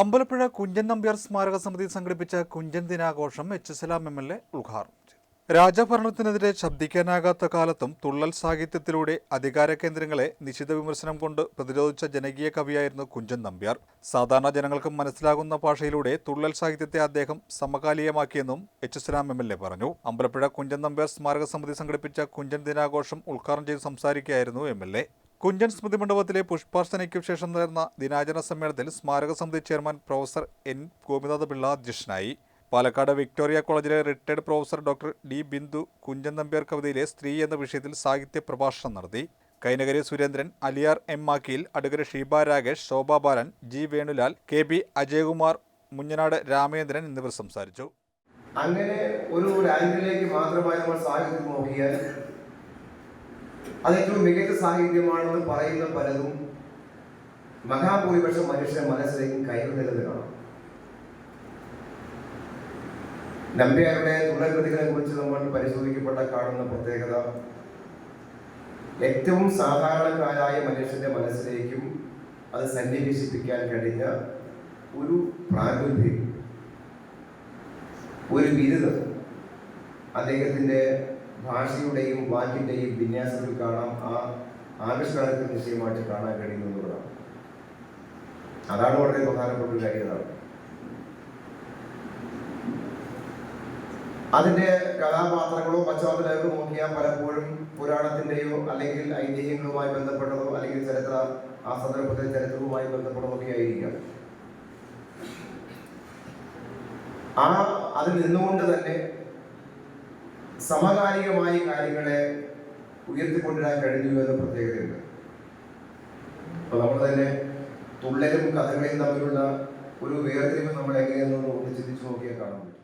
അമ്പലപ്പുഴ കുഞ്ചൻ നമ്പ്യാർ സ്മാരക സമിതി സംഘടിപ്പിച്ച കുഞ്ചൻ ദിനാഘോഷം എച്ച് എസ് എം എൽ ഉദ്ഘാടനം ചെയ്തു. രാജഭരണത്തിനെതിരെ ശബ്ദിക്കാനാകാത്ത കാലത്തും തുള്ളൽ സാഹിത്യത്തിലൂടെ അധികാര കേന്ദ്രങ്ങളെ നിശിത വിമർശനം കൊണ്ട് പ്രതിരോധിച്ച ജനകീയ കവിയായിരുന്നു കുഞ്ചൻ നമ്പ്യാർ. സാധാരണ ജനങ്ങൾക്കും മനസ്സിലാകുന്ന ഭാഷയിലൂടെ തുള്ളൽ സാഹിത്യത്തെ അദ്ദേഹം സമകാലീയമാക്കിയെന്നും H S M L A പറഞ്ഞു. അമ്പലപ്പുഴ കുഞ്ചൻ നമ്പ്യാർ സ്മാരക സമിതി സംഘടിപ്പിച്ച കുഞ്ചൻ ദിനാഘോഷം ഉദ്ഘാടനം ചെയ്ത് സംസാരിക്കുകയായിരുന്നു എം എൽ എ. കുഞ്ചൻ സ്മൃതി മണ്ഡപത്തിലെ പുഷ്പാർച്ചനയ്ക്കു ശേഷം നടന്ന ദിനാചരണ സമ്മേളനത്തിൽ സ്മാരക സമിതി chairman professor N. Gopinatha Pillai അധ്യക്ഷനായി. പാലക്കാട് വിക്ടോറിയ കോളേജിലെ retired professor doctor D. Bindu Kunchan Nambiar കവിതയിലെ സ്ത്രീ എന്ന വിഷയത്തിൽ സാഹിത്യ പ്രഭാഷണം നടത്തി. Kainakari Surendran Aliyar M. Makkiyil Adukkara Sheeba Rakesh Shobha Balan G. Venulal K. B Ajayakumar Munjanad Ramendran എന്നിവർ സംസാരിച്ചു. അങ്ങനെ ഒരു ആംഗിളിലേക്ക് മാത്രമായി നമ്മൾ സാഹിത്യം നോക്കിയാൽ അത് ഏറ്റവും മികച്ച സാഹിത്യമാണെന്ന് പറയുന്ന പലതും മഹാഭൂരിപക്ഷം മനുഷ്യന്റെ മനസ്സിലേക്ക് കയറുന്നില്ലെന്ന് കാണാം. നമ്പ്യാരുടെ തുടർകൃതികളെ കുറിച്ച് നമ്മൾ പരിശോധിക്കപ്പെട്ട കാണുന്ന പ്രത്യേകത ഏറ്റവും സാധാരണക്കാരായ മനുഷ്യന്റെ മനസ്സിലേക്കും അത് സന്നിവേശിപ്പിക്കാൻ കഴിഞ്ഞ ഒരു പ്രാഗൽഭ്യം ഒരു ബിരുദം അദ്ദേഹത്തിന്റെ ഭാഷയുടെയും വാക്കിന്റെയും വിന്യാസത്തിൽ കാണാം. ആ ആവിഷ്കാരത്തിൽ നിശ്ചയമായിട്ട് കാണാൻ കഴിയുന്നു എന്നുള്ളതാണ്. അതാണ് വളരെ പ്രധാനപ്പെട്ട ഒരു കാര്യം അതിന്റെ കഥാപാത്രങ്ങളോ പശ്ചാത്തലമോ നോക്കിയാൽ പലപ്പോഴും പുരാണത്തിന്റെയോ അല്ലെങ്കിൽ ഐതിഹ്യങ്ങളുമായി ബന്ധപ്പെട്ടതോ അല്ലെങ്കിൽ ചരിത്ര ആ സന്ദർഭത്തിലെ ചരിത്രവുമായി ബന്ധപ്പെട്ടതോ ഒക്കെ ആയിരിക്കാം. ആ അതിൽ നിന്നുകൊണ്ട് തന്നെ സമകാലികമായി കാര്യങ്ങളെ ഉയർത്തിക്കൊണ്ടുവരാൻ കഴിഞ്ഞു എന്ന പ്രത്യേകതയുണ്ട്. അപ്പൊ നമ്മൾ തന്നെ തുള്ളലും കഥകളയും തമ്മിലുള്ള ഒരു വേർതിരിവ് നമ്മൾ എങ്ങനെയെന്നൊന്ന് ചിന്തിച്ചു നോക്കിയാൽ കാണാൻ പറ്റും.